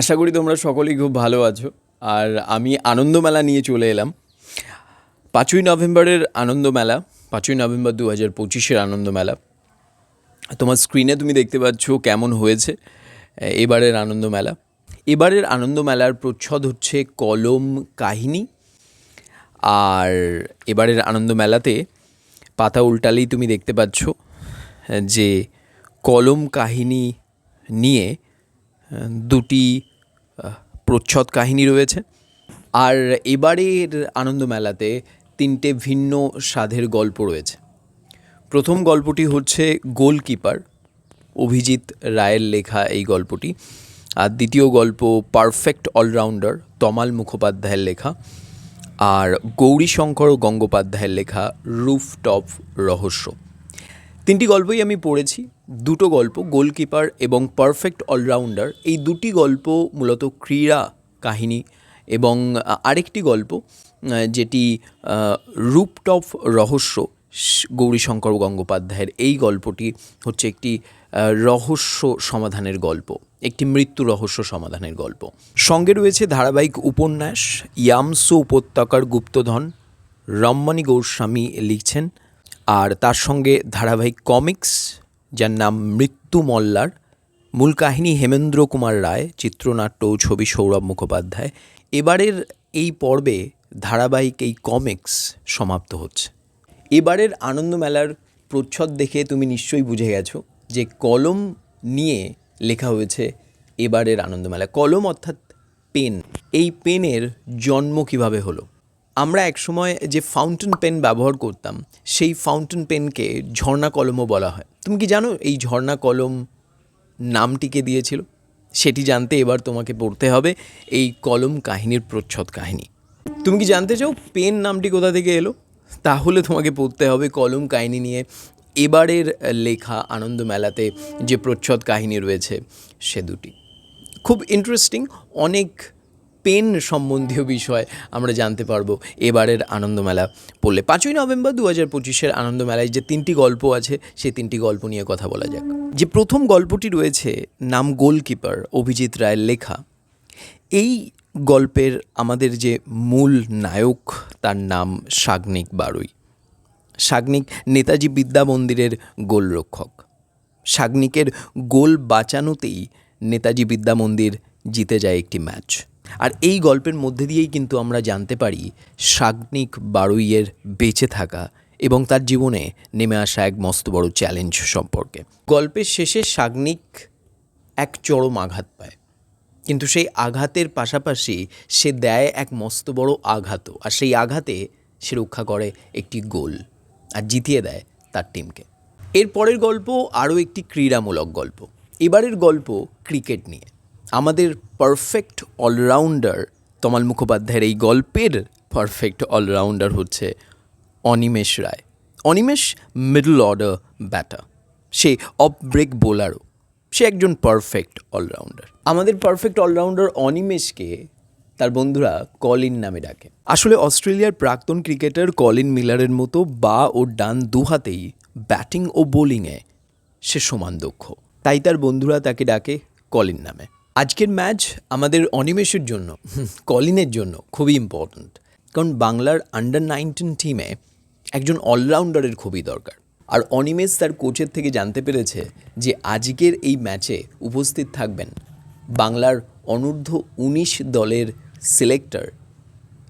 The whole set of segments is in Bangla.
আশা করি তোমরা সকলেই খুব ভালো আছো। আর আমি আনন্দমেলা নিয়ে চলে এলাম। পাঁচই নভেম্বরের আনন্দমেলা, পাঁচই নভেম্বর দু হাজার পঁচিশের আনন্দমেলা। তোমার স্ক্রিনে তুমি দেখতে পাচ্ছ কেমন হয়েছে, এবারের আনন্দমেলা। এবারের আনন্দমেলার প্রচ্ছদ হচ্ছে কলম কাহিনী। আর এবারের আনন্দমেলাতে পাতা উল্টালেই তুমি দেখতে পাচ্ছ, যে কলম কাহিনী নিয়ে দুটি প্রচ্ছদ কাহিনী রয়েছে। আর এবারের আনন্দমেলাতে তিনটে ভিন্ন স্বাদের গল্প রয়েছে। প্রথম গল্পটি হচ্ছে গোলকিপার, অভিজিৎ রায়ের লেখা এই গল্পটি। আর দ্বিতীয় গল্প পারফেক্ট অলরাউন্ডার, তমাল মুখোপাধ্যায়ের লেখা। আর গৌরীশঙ্কর গঙ্গোপাধ্যায়ের লেখা, রুফটপ রহস্য। তিনটি গল্পই আমি পড়েছি। দুটো গল্প, গোলকিপার এবং পারফেক্ট অলরাউন্ডার। এই দুটি গল্প মূলত ক্রীড়া কাহিনী এবং আরেকটি গল্প, যেটি রূপটপ রহস্য গৌরীশঙ্কর গঙ্গোপাধ্যায়ের। এই গল্পটি হচ্ছে একটি রহস্য সমাধানের গল্প, একটি মৃত্যু রহস্য সমাধানের গল্প। সঙ্গে রয়েছে ধারাবাহিক উপন্যাস, ইয়ামসো উপত্যকার গুপ্তধন রম্মণী গোস্বামী লিখছেন, আর তার সঙ্গে ধারাবাহিক কমিক্স যার নাম মৃত্যু মল্লার। মূল কাহিনী হেমেন্দ্র কুমার রায়, চিত্রনাট্য ও ছবি সৌরভ মুখোপাধ্যায়। এবারের এই পর্বে ধারাবাহিক এই কমিক্স সমাপ্ত হচ্ছে। এবারের আনন্দমেলার প্রচ্ছদ দেখে তুমি নিশ্চয়ই বুঝে গেছো যে কলম নিয়ে লেখা হয়েছে এবারের আনন্দমেলা। কলম অর্থাৎ পেন। এই পেনের জন্ম কীভাবে হলো? আমরা একসময় যে ফাউন্টেন পেন ব্যবহার করতাম, সেই ফাউন্টেন পেনকে ঝর্ণা কলমও বলা হয়। তুমি কি জানো এই ঝর্ণা কলম নামটিকে দিয়েছিল? সেটি জানতে এবার তোমাকে পড়তে হবে এই কলম কাহিনীর প্রচ্ছদ কাহিনী। তুমি কি জানতে চাও পেন নামটি কোথা থেকে এলো? তাহলে তোমাকে পড়তে হবে কলম কাহিনী নিয়ে এবারের লেখা আনন্দ মেলাতে যে প্রচ্ছদ কাহিনী রয়েছে সে দুটি। খুব ইন্টারেস্টিং অনেক পেন সম্বন্ধীয় বিষয় আমরা জানতে পারব। এবারের আনন্দমেলা পড়লে। পাঁচই নভেম্বর দু হাজার পঁচিশের আনন্দমেলায় যে তিনটি গল্প আছে, সেই তিনটি গল্প নিয়ে কথা বলা যাক। যে প্রথম গল্পটি রয়েছে, নাম গোলকিপার, অভিজিৎ রায়ের লেখা। এই গল্পের আমাদের যে মূল নায়ক, তার নাম সাগ্নিক বারুই। সাগ্নিক নেতাজি বিদ্যা মন্দিরের গোলরক্ষক। সাগ্নিকের গোল বাঁচানোতেই নেতাজি বিদ্যা মন্দির জিতে যায় একটি ম্যাচ। আর এই গল্পের মধ্যে দিয়েই কিন্তু আমরা জানতে পারি সাগ্নিক বারুইয়ের বেঁচে থাকা এবং তার জীবনে নেমে আসা এক মস্ত বড় চ্যালেঞ্জ সম্পর্কে। গল্পের শেষে সাগ্নিক এক চরম আঘাত পায়। কিন্তু সেই আঘাতের পাশাপাশি সে দেয় এক মস্ত বড় আঘাতও আর সেই আঘাতে সে রক্ষা করে একটি গোল আর জিতিয়ে দেয় তার টিমকে এর পরের গল্প আরও একটি ক্রীড়ামূলক গল্প। এবারের গল্প ক্রিকেট নিয়ে। আমাদের পারফেক্ট অলরাউন্ডার তমাল মুখোপাধ্যায়ের এই গল্পের পারফেক্ট অলরাউন্ডার হচ্ছে Animesh Roy. Animesh middle order batter সে অফ ব্রেক বোলারও সে একজন পারফেক্ট অলরাউন্ডার আমাদের পারফেক্ট অলরাউন্ডার অনিমেষকে তার বন্ধুরা কলিন নামে ডাকে। আসলে অস্ট্রেলিয়ার প্রাক্তন ক্রিকেটার কলিন মিলারের মতো বা ও ডান দু হাতেই ব্যাটিং ও বোলিংয়ে সে সমান দক্ষ। তাই তার বন্ধুরা তাকে ডাকে কলিন নামে। আজকের ম্যাচ আমাদের অনিমেষের জন্য, কলিনের জন্য খুবই ইম্পর্ট্যান্ট কারণ বাংলার আন্ডার নাইনটিন টিমে একজন অলরাউন্ডারের খুবই দরকার। আর অনিমেষ তার কোচের থেকে জানতে পেরেছে যে আজকের এই ম্যাচে উপস্থিত থাকবেন বাংলার অনূর্ধ্ব উনিশ দলের সিলেক্টর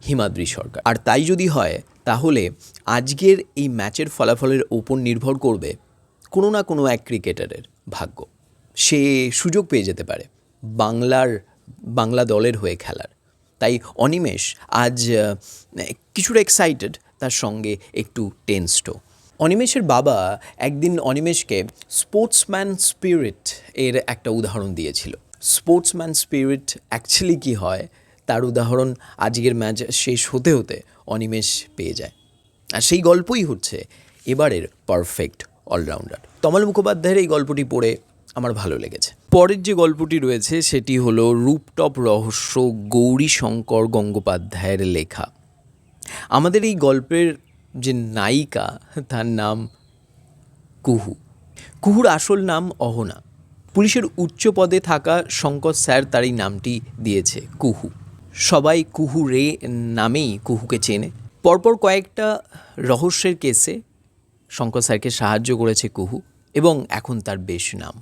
হিমাদ্রি সরকার। আর তাই যদি হয়, তাহলে আজকের এই ম্যাচের ফলাফলের ওপর নির্ভর করবে কোনো না কোনো এক ক্রিকেটারের ভাগ্য। সে সুযোগ পেয়ে যেতে পারে। বাংলার, বাংলা দলের হয়ে খেলার। তাই অনিমেষ আজ কিছুটা এক্সাইটেড তার সঙ্গে একটু টেন্সডও অনিমেষের বাবা একদিন অনিমেষকে স্পোর্টসম্যান স্পিরিট এর একটা উদাহরণ দিয়েছিল। স্পোর্টসম্যান স্পিরিট অ্যাকচুয়ালি কী হয়? তার উদাহরণ আজকের ম্যাচ শেষ হতে হতে অনিমেষ পেয়ে যায়। আর সেই গল্পই হচ্ছে এবারের পারফেক্ট অলরাউন্ডার তমাল মুখোপাধ্যায়ের এই গল্পটি পড়ে আমার ভালো লেগেছে। পরের যে গল্পটি রয়েছে, সেটি হলো রূপটপ রহস্য গৌরী শঙ্কর গঙ্গোপাধ্যায়ের লেখা। আমাদের এই গল্পের যে নায়িকা, তার নাম কুহু। কুহুর আসল নাম অহনা। পুলিশের উচ্চ পদে থাকা শঙ্কর স্যার তার এই নামটি দিয়েছে, কুহু। সবাই কুহু রে নামেই কুহুকে চেনে। পরপর কয়েকটা রহস্যের কেসে শঙ্কর স্যারকে সাহায্য করেছে কুহু, এবং এখন তার বেশ নাম।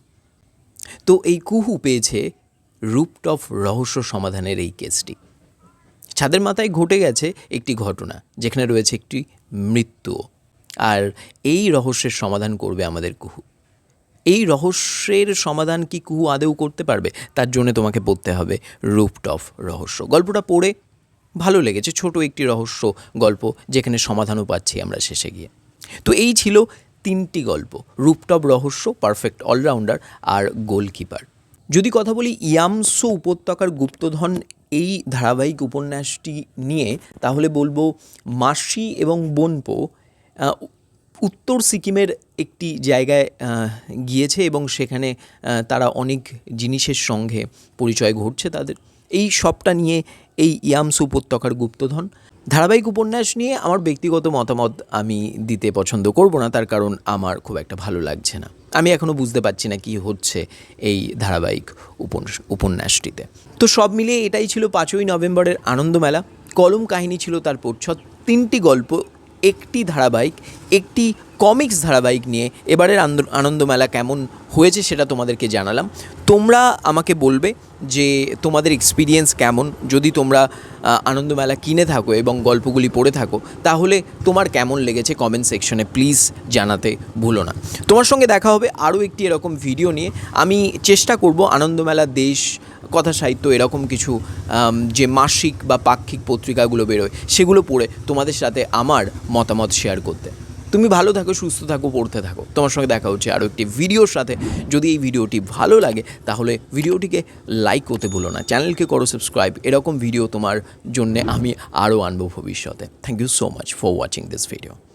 তো এই কুহু পেয়েছে রূপটপ রহস্য সমাধানের এই কেসটি। ছাদের মাথায় ঘটে গেছে একটি ঘটনা, যেখানে রয়েছে একটি মৃত্যুও। আর এই রহস্যের সমাধান করবে আমাদের কুহু। এই রহস্যের সমাধান কি কুহু আদেও করতে পারবে? তার জন্য তোমাকে পড়তে হবে রূপটপ রহস্য। গল্পটা পড়ে ভালো লেগেছে, ছোট একটি রহস্য গল্প, যেখানে সমাধানও পাচ্ছি আমরা শেষে গিয়ে। তো এই ছিল তিনটি গল্প, রূপটপ রহস্য, পারফেক্ট অলরাউন্ডার আর গোলকিপার। যদি কথা বলি ইয়ামসো উপত্যকার গুপ্তধন এই ধারাবাহিক উপন্যাসটি নিয়ে, তাহলে বলব মাসি এবং বনপো উত্তর সিকিমের একটি জায়গায় গিয়েছে এবং সেখানে তারা অনেক জিনিসের সঙ্গে পরিচয় ঘটছে তাদের। এই সবটা নিয়ে এই ইয়ামসু উপত্যকার গুপ্তধন। ধারাবাহিক উপন্যাস নিয়ে আমার ব্যক্তিগত মতামত আমি দিতে পছন্দ করব না, তার কারণ আমার খুব একটা ভালো লাগছে না। আমি এখনও বুঝতে পারছি না কি হচ্ছে এই ধারাবাহিক উপন্যাস- উপন্যাসটিতে। তো সব মিলিয়ে এটাই ছিল পাঁচই নভেম্বরের আনন্দমেলা। কলম কাহিনী ছিল তার প্রচ্ছদ। তিনটি গল্প একটি ধারাবাহিক, একটি কমিক্স ধারাবাহিক নিয়ে এবারের আনন্দমেলা কেমন হয়েছে সেটা তোমাদেরকে জানালাম। তোমরা আমাকে বলবে যে তোমাদের এক্সপিরিয়েন্স কেমন, যদি তোমরা আনন্দমেলা কিনে থাকো এবং গল্পগুলি পড়ে থাকো, তাহলে তোমার কেমন লেগেছে কমেন্ট সেকশনে প্লিজ জানাতে ভুলো না। তোমার সঙ্গে দেখা হবে আরও একটি এরকম ভিডিও নিয়ে। আমি চেষ্টা করব আনন্দমেলা দেশ কথা সাহিত্য এরকম কিছু যে মাসিক বা পাক্ষিক পত্রিকাগুলো বেরোয়, সেগুলো পড়ে তোমাদের সাথে আমার মতামত শেয়ার করতে। তুমি ভালো থাকো, সুস্থ থাকো, পড়তে থাকো। তোমার সঙ্গে দেখা হচ্ছে আরও একটি ভিডিওর সাথে। যদি এই ভিডিওটি ভালো লাগে, তাহলে ভিডিওটিকে লাইক করতে ভুলো না। চ্যানেলকে করো সাবস্ক্রাইব এরকম ভিডিও তোমার জন্যে আমি আরও আনব ভবিষ্যতে। Thank you so much for watching this video